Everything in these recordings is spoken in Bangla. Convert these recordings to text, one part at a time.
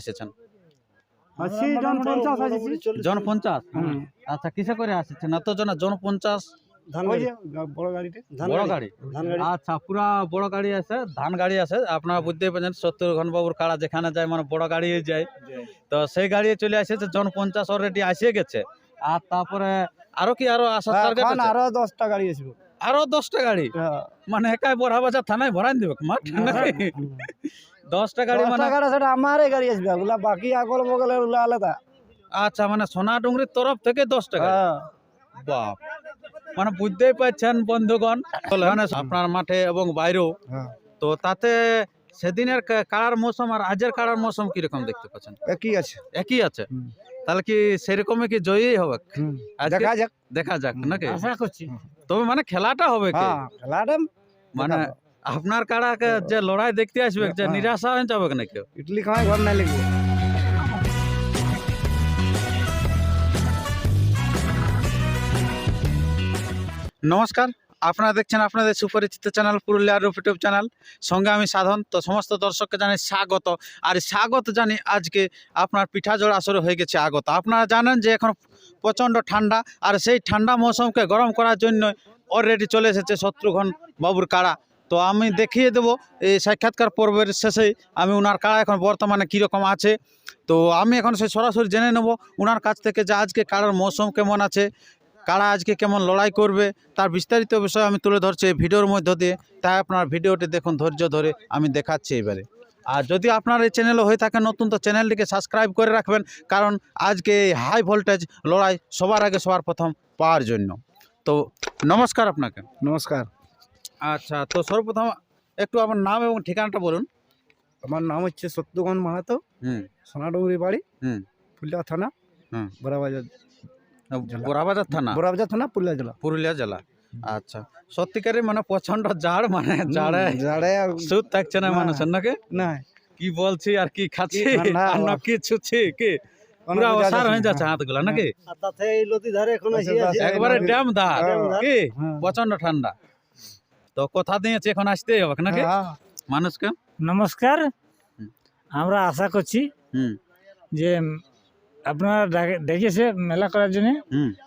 এসেছেন? জন পঞ্চাশ আসিছি জন পঞ্চাশ। আচ্ছা কিসে করে আসছেন? এত জন জন পঞ্চাশ? বড় গাড়ি? আচ্ছা পুরা বড় গাড়ি আছে ধান গাড়ি আছে। আপনারা বুঝতেই পারছেন সত্তর ঘন বাবুর কাড়া যেখানে যায় মানে বড় গাড়ি যায়। তো সেই গাড়ি চলে আসেছে জন পঞ্চাশ অলরেডি আসে গেছে। আর তারপরে আরও কি আরও এখন আছে? আরও দশটা গাড়ি আসবে। আরও দশটা গাড়ি? হ্যাঁ। মানে একাই বড়া বাজার থানায় ভরাই দিবে মাঠ? দশটা গাড়ি মানে গাড়ি সেটা আমারই গাড়ি আসবে ওগুলা বাকি আগল বগলের ওগুলা আলাদা। আচ্ছা মানে সোনা ডুঙ্গরির তরফ থেকে দশটা গাড়ি? হ্যাঁ। বাপ। মানে বুঝতেই পারছেন বন্ধুগণ মানে আপনার মাঠে এবং বাইরেও। হ্যাঁ। তো তাতে সেদিনের কাড়ার মৌসুম আর আজের কাড়ার মৌসুম কীরকম দেখতে পাচ্ছেন? একই আছে। একই আছে? তাহলে কি সেরকমই কি জয়ী হবে? দেখা যাক। দেখা যাক নাকি? আশা করছি। তবে মানে খেলাটা হবে কি? হ্যাঁ খেলাটা মানে। আপনার কাড়াকে যে লড়াই দেখতে আসবে যে হ্যাঁ। নিরাশা হয়ে যাবে না কেউ ইডলি খাওয়াই ঘর না লিখব নমস্কার আপনারা দেখছেন আপনাদের সুপরিচিত চ্যানেল পুরুলিয়ার ইউটিউব চ্যানেল। সঙ্গে আমি সাধন তো সমস্ত দর্শককে জানি স্বাগত। আর স্বাগত জানি আজকে আপনার পিঠাজোড় আসরে হয়ে গেছে আগত। আপনারা জানেন যে এখন প্রচণ্ড ঠান্ডা আর সেই ঠান্ডা মৌসুমকে গরম করার জন্য অলরেডি চলে এসেছে শত্রুঘ্ন বাবুর কাড়া। তো আমি দেখিয়ে দেবো, এই সাক্ষাৎকার পর্বের শেষেই আমি ওনার কাড়া এখন বর্তমানে কীরকম আছে। তো আমি এখন সে সরাসরি জেনে নেব ওনার কাছ থেকে যে আজকে কাড়ার মৌসুম কেমন আছে, কারা আজকে কেমন লড়াই করবে, তার বিস্তারিত বিষয় আমি তুলে ধরছি এই ভিডিওর মধ্য দিয়ে। তাই আপনার ভিডিওটি দেখুন ধৈর্য ধরে, আমি দেখাচ্ছি এবারে। আর যদি আপনার এই চ্যানেলও হয়ে থাকে নতুন, তো চ্যানেলটিকে সাবস্ক্রাইব করে রাখবেন, কারণ আজকে এই হাই ভোল্টেজ লড়াই সবার আগে সবার প্রথম পাওয়ার জন্য। তো নমস্কার আপনাকে। নমস্কার। আচ্ছা তো সর্বপ্রথম একটু আমার নাম এবং ঠিকানাটা বলুন। আমার নাম হচ্ছে সত্যগণ মাহাতো। হুম। সোনাডুঙ্গরি বাড়ি হুম। পুরুলিয়া থানা হুম। বড়াবাজার। বোরাবাজার থানা? বড়াবাজার থানা পুরুলিয়া জেলা। পুরুলিয়া জেলা। আচ্ছা সত্যিকারে মানে প্রচণ্ড জাড় মানে জাড়ে। জাড়ে সুদ থাকছে না। মানুষের নাকি? না। কি বলছি আর কি খাচ্ছি? কি আর। কি ছুচ্ছি কি? পুরা অসার হয়ে যাচ্ছে হাতগুলা নাকি? একবারে ড্যাম ধার। কি? হ্যাঁ। প্রচণ্ড ঠান্ডা। তো কোথা দিয়েছে এখন আসতেই হবে নাকি? হ্যাঁ। মানুষকে? নমস্কার। আমরা আশা করছি হুম। যে আপনারা ডাকে- ডেকেছে মেলা করার জন্য।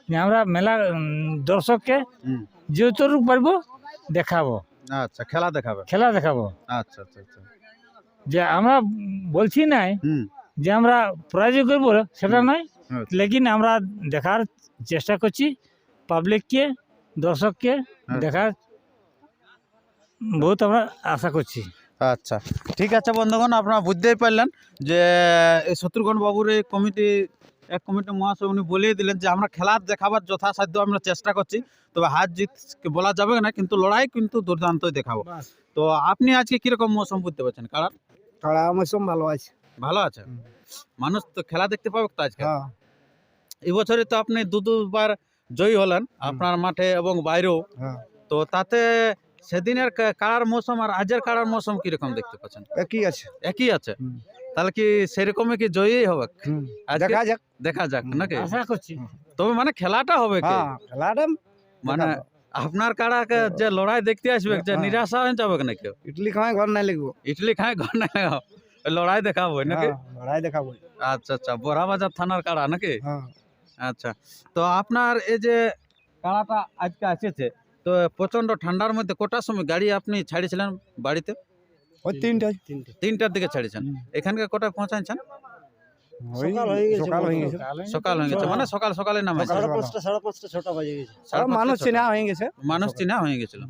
যে আমরা মেলা দর্শককে যতটুকু পারব দেখাবো। আচ্ছা খেলা দেখাবে। খেলা দেখাবো। আচ্ছা আচ্ছা আচ্ছা। যে আমরা বলছি নাই যে আমরা পরাজয় করব সেটা নয়। আচ্ছা। লেকিন আমরা দেখার চেষ্টা করছি পাবলিককে দর্শককে আচ্ছা। দেখার বহুত আমরা আশা করছি। আচ্ছা ঠিক আছে বন্ধুগণ আপনারা বুঝতেই পারলেন যে এই শত্রুঘ্ন বাবুর এই কমিটি এক কমিটি মহাশয় উনি বলেই দিলেন যে আমরা খেলা দেখাবার যথাসাধ্য আমরা চেষ্টা করছি তবে হার জিত বলা যাবে না কিন্তু লড়াই কিন্তু দুর্দান্তই দেখাবো। তো আপনি আজকে কীরকম মৌসুম বুঝতে পারছেন? কারণ কাড়া মৌসুম ভালো আছে। ভালো আছে? মানুষ তো খেলা দেখতে পাবে তো আজকে? হ্যাঁ। এই তো আপনি দু দুবার জয়ী হলেন আপনার মাঠে এবং বাইরেও। হ্যাঁ। তো তাতে সেদিনের কা- কাড়ার মৌসুম আর আজের কাড়ার মৌসুম কীরকম দেখতে পাচ্ছেন? একই আছে। একই আছে? তাহলে কি সেরকমই কি জয়ী হবে আজকে দেখা যাক। দেখা যাক নাকি? আশা করছি। তবে মানে খেলাটা হবে কি? হ্যাঁ খেলাটা মানে আপনার কাড়াকে যে লড়াই দেখতে আসবে যে হ্যাঁ। নিরাশা হয়ে যাবে না কেউ ইডলি খাওয়াই ঘর নাই লিখব। ইটলি খায় ঘর না লাগাও। ওই লড়াই দেখাবো নাকি? হ্যাঁ, লড়াই দেখাবো আচ্ছা আচ্ছা। বড়াবাজার থানার কাড়া নাকি? হ্যাঁ। আচ্ছা। তো আপনার এই যে কাড়াটা আজকে আসেছে তো প্রচণ্ড ঠান্ডার মধ্যে কটার সময় গাড়ি আপনি ছাড়িয়েছিলেন বাড়িতে? ওই তিনটা তিনটে তিনটার দিকে ছাড়িয়েছেন। এখানকার কোটায় পৌঁছাচ্ছেন সকাল হয়ে গেছে হয়ে গেছে। সকাল হয়ে গেছে। মানে সকাল মানুষ। হয়ে গেছে। মানুষ চিনা হয়ে গেছিল।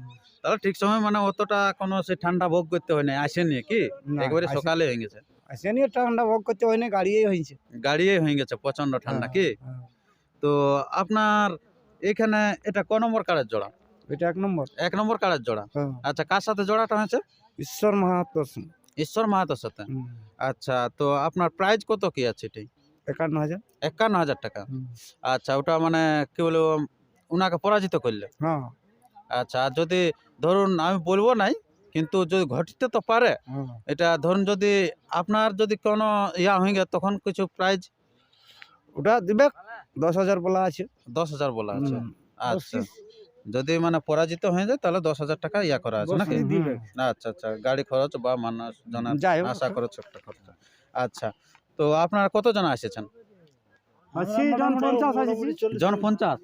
তাহলে ঠিক সময় মানে অতটা কোনো সে ঠান্ডা ভোগ করতে হয় না আসেনি কি? একবারে সকালে হয়ে গেছে। আসেনি ঠান্ডা ভোগ করতে হয় না গাড়িই হয়েছে। গাড়িয়ে হয়ে গেছে প্রচণ্ড ঠান্ডা কি? হ্যাঁ, তো আপনার এখানে এটা ক নম্বর কারের জোড়া? এটা এক নম্বর। এক নম্বর কার্ডের জোড়া। হ্যাঁ, আচ্ছা কার সাথে জোড়াটা হয়েছে? ঈশ্বর মাহাতো ঈশ্বর মাহাতোর সাথে? আচ্ছা তো আপনার প্রাইস কত কি আছে এটি একান্ন হাজার। একান্ন হাজার টাকা। আচ্ছা ওটা মানে কি বলব ওনাকে পরাজিত করলে? হ্যাঁ। আচ্ছা আর যদি ধরুন আমি বলব নাই কিন্তু যদি ঘটিতে তো পারে হ্যাঁ। এটা ধরুন যদি আপনার যদি কোনো ইয়া হয়ে গেছে তখন কিছু প্রাইজ ওটা দিবে দশ হাজার বলা আছে। দশ হাজার বলা আছে। আচ্ছা। যদি মানে পরাজিত হয়ে যায় তাহলে দশ হাজার টাকা ইয়া করা আছে নাকি। আচ্ছা আচ্ছা গাড়ি খরচ বা মানুষ জনের আশা খরচ একটা খরচ। আচ্ছা তো আপনারা কতজন এসেছেন আশি জন পঞ্চাশ জন। পঞ্চাশ?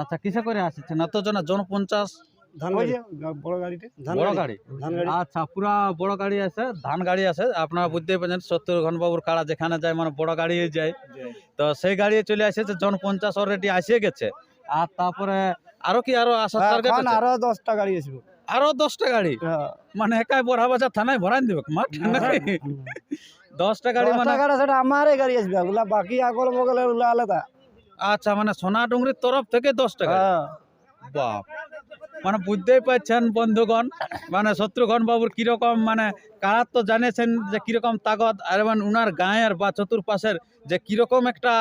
আচ্ছা কিসে করে আসছেন? এতজন জন পঞ্চাশ? ধান গাড়ি। বড় গাড়িতে? ধান বড় গাড়ি। গাড়ি? ধান গাড়ি। আচ্ছা পুরা বড় গাড়ি আছে ধান গাড়ি আছে। আপনারা বুঝতেই পারছেন সত্তর ঘন বাবুর কাড়া যেখানে যায় মানে বড় গাড়ি যায়। তো সেই গাড়ি চলে আসেছে জন পঞ্চাশ অলরেডি আসে গেছে। আর তারপরে আরও কি আরও আসার টার্গেট আছে? আরও দশটা গাড়ি আসবে। আরও দশটা গাড়ি? হ্যাঁ। মানে একাই বড়া বাজার থানায় ভরাই দিবে মাঠ দশটা গাড়ি মানে গাড়ি সেটা আমারই গাড়ি আসবে ওগুলা বাকি আগল বগলের ওগুলা আলাদা। আচ্ছা মানে সোনা ডুঙ্গরির তরফ থেকে দশটা গাড়ি? হ্যাঁ। বাপ। মানে বুঝতেই পারছেন বন্ধুগণ মানে শত্রুঘন বাবুর কীরকম মানে কারার তো জানেছেন যে কীরকম তাগত আর এবং উনার গায়ের বা চতুর্পাশের যে কীরকম একটা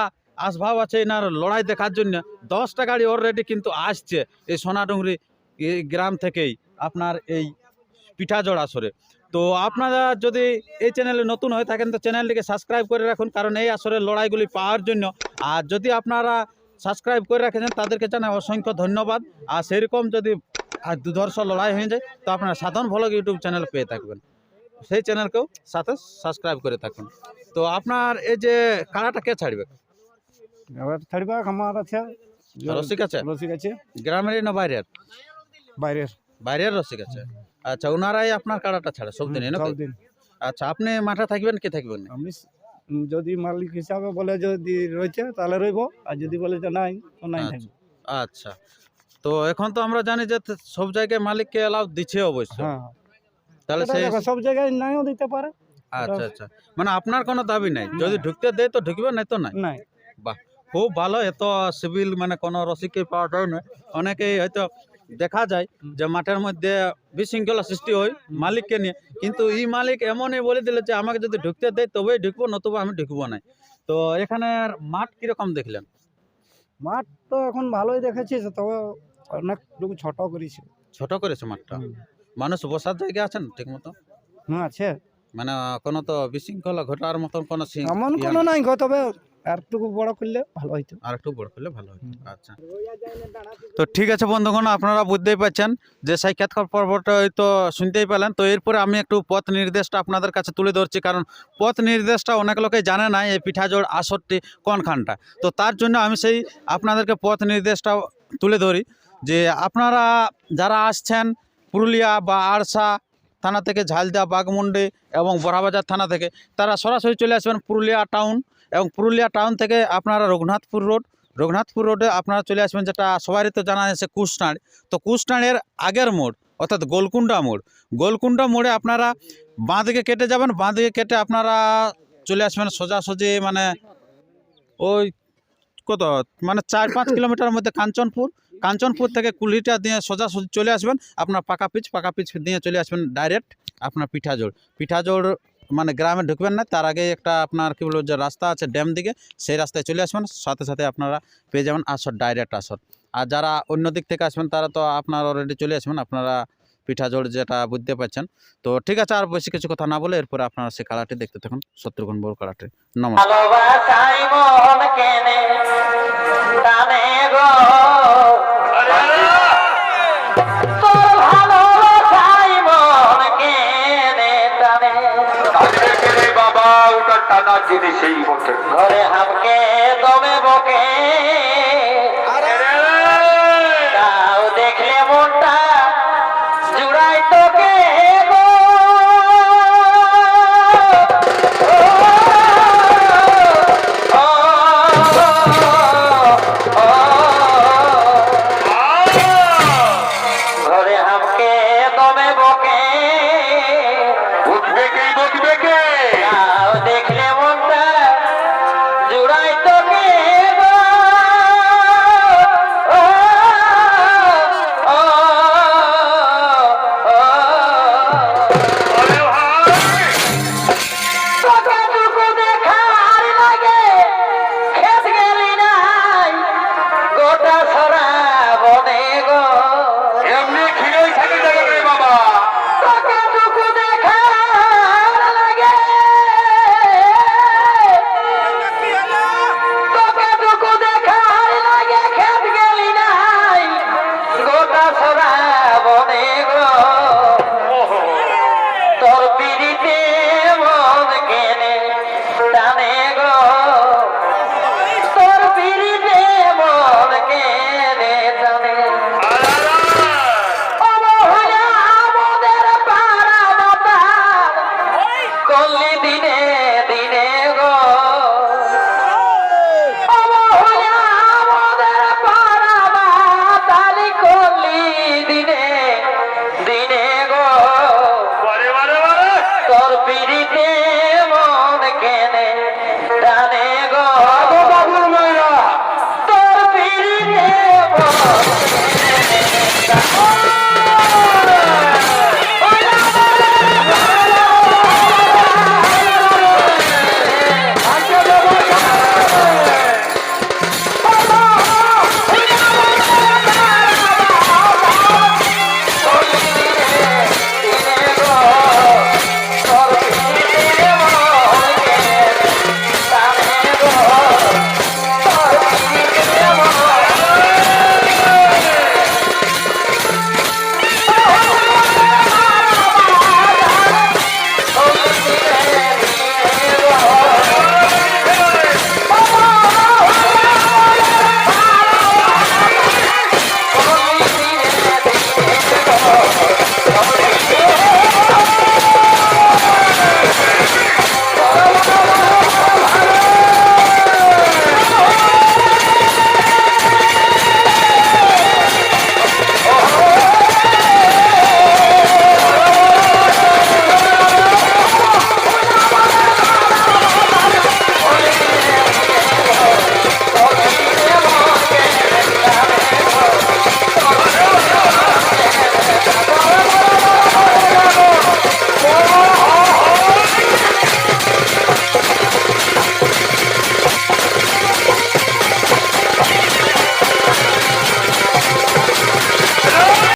আসভাব আছে এনার লড়াই দেখার জন্য। দশটা গাড়ি অলরেডি কিন্তু আসছে এই সোনাডুঙ্গরি এই গ্রাম থেকেই আপনার এই পিঠাজড় আসরে। তো আপনারা যদি এই চ্যানেলে নতুন হয়ে থাকেন তো চ্যানেলটিকে সাবস্ক্রাইব করে রাখুন, কারণ এই আসরের লড়াইগুলি পাওয়ার জন্য। আর যদি আপনারা সাবস্ক্রাইব করে রেখেছেন, তাদেরকে জানাই অসংখ্য ধন্যবাদ। আর সেরকম যদি দুধর্ষ লড়াই হয়ে যায়, তো আপনারা সাধারণ ভ্লগ ইউটিউব চ্যানেল পেয়ে থাকবেন। সেই চ্যানেলকেও সাথে সাবস্ক্রাইব করে থাকুন। তো আপনার এই যে কাড়াটা কে ছাড়বে? এবার আমার আছে। রসিক আছে? রসিক আছে। গ্রামেরই না বাইরের? বাইরের। বাইরের রসিক আছে। আচ্ছা ওনারাই আপনার কাড়াটা ছাড়ে সব দিন। আচ্ছা আপনি মাঠে থাকবেন কে থাকবেন? আমি যদি মালিক হিসাবে বলে যদি রয়েছে তাহলে রইব। আর যদি বলে যে নাই তো নাই আচ্ছা। আচ্ছা। তো এখন তো আমরা জানি যে সব জায়গায় মালিককে অ্যালাউ দিচ্ছে অবশ্য। হ্যাঁ। তাহলে সেই সব জায়গায় নাইও দিতে পারে। আচ্ছা আচ্ছা। মানে আপনার কোনো দাবি নাই? যদি ঢুকতে দেয় তো ঢুকবে নাই তো নাই? নাই। খুব ভালো এত সিভিল মানে কোনো রসিকই পাওয়া যায় না। অনেকেই হয়তো দেখা যায় যে মাঠের মধ্যে বিশৃঙ্খলা সৃষ্টি হয় মালিককে নিয়ে। কিন্তু এই মালিক এমনই বলে দিলে যে আমাকে যদি ঢুকতে দেয় তবেই ঢুকবো নতুবা আমি ঢুকবো না। তো এখানে মাঠ কীরকম দেখলেন? মাঠ তো এখন ভালোই দেখেছিস তবে অনেক লোক ছোট করেছে। ছোট করেছে মাঠটা? মানুষ বসার জায়গা আছেন ঠিক মতো হ্যাঁ আছে। মানে কোনো তো বিশৃঙ্খলা ঘটার মতন কোনো এমন কোনো নাই। তবে আর বড় করলে ভালো হইতো। আর একটু বড় করলে ভালো হয় আচ্ছা। তো ঠিক আছে বন্ধুগণ আপনারা বুঝতেই পারছেন যে সাক্ষাৎকার পর্বটা হয়তো শুনতেই পেলেন। তো এরপরে আমি একটু পথ নির্দেশটা আপনাদের কাছে তুলে ধরছি কারণ পথ নির্দেশটা অনেক লোকে জানে না এই পিঠাজোড় আসরটি কোনখানটা। তো তার জন্য আমি সেই আপনাদেরকে পথ নির্দেশটা তুলে ধরি যে আপনারা যারা আসছেন পুরুলিয়া বা আরসা থানা থেকে ঝালদা বাগমুন্ডি এবং বড়াবাজার থানা থেকে তারা সরাসরি চলে আসবেন পুরুলিয়া টাউন এবং পুরুলিয়া টাউন থেকে আপনারা রঘুনাথপুর রোড, রঘুনাথপুর রোডে আপনারা চলে আসবেন যেটা সবারই তো জানা আছে কুশনাড় তো কুশনাড়ের আগের মোড়, অর্থাৎ গোলকুন্ডা মোড়। গোলকুন্ডা মোড়ে আপনারা বাঁ দিকে কেটে যাবেন, বাঁ দিকে কেটে আপনারা চলে আসবেন সোজাসুজি মানে ওই কত? মানে চার পাঁচ কিলোমিটার মধ্যে কাঞ্চনপুর। কাঞ্চনপুর থেকে কুলিটা দিয়ে সোজাসুজি চলে আসবেন, আপনার পাকা পিচ পাকা পিচ দিয়ে চলে আসবেন ডাইরেক্ট আপনার পিঠাজোড়। পিঠাজোড় মানে গ্রামে ঢুকবেন না, তার আগে একটা আপনার কি বলব যে রাস্তা আছে ড্যাম দিকে, সেই রাস্তায় চলে আসবেন, সাথে সাথে আপনারা পেয়ে যাবেন আসর, ডাইরেক্ট আসর। আর যারা অন্য দিক থেকে আসবেন, তারা তো আপনার অলরেডি চলে আসবেন, আপনারা পিঠাজোড় যেটা বুঝতে পারছেন। তো ঠিক আছে, আর বেশি কিছু কথা না বলে এরপরে আপনারা সেই কালারটি দেখতে থাকুন, শত্রুঘ্ন বড় কালারটি। নমস্কার। রে জিনিস এই টানা বটে ঘরে হামকে দমে বকে সরা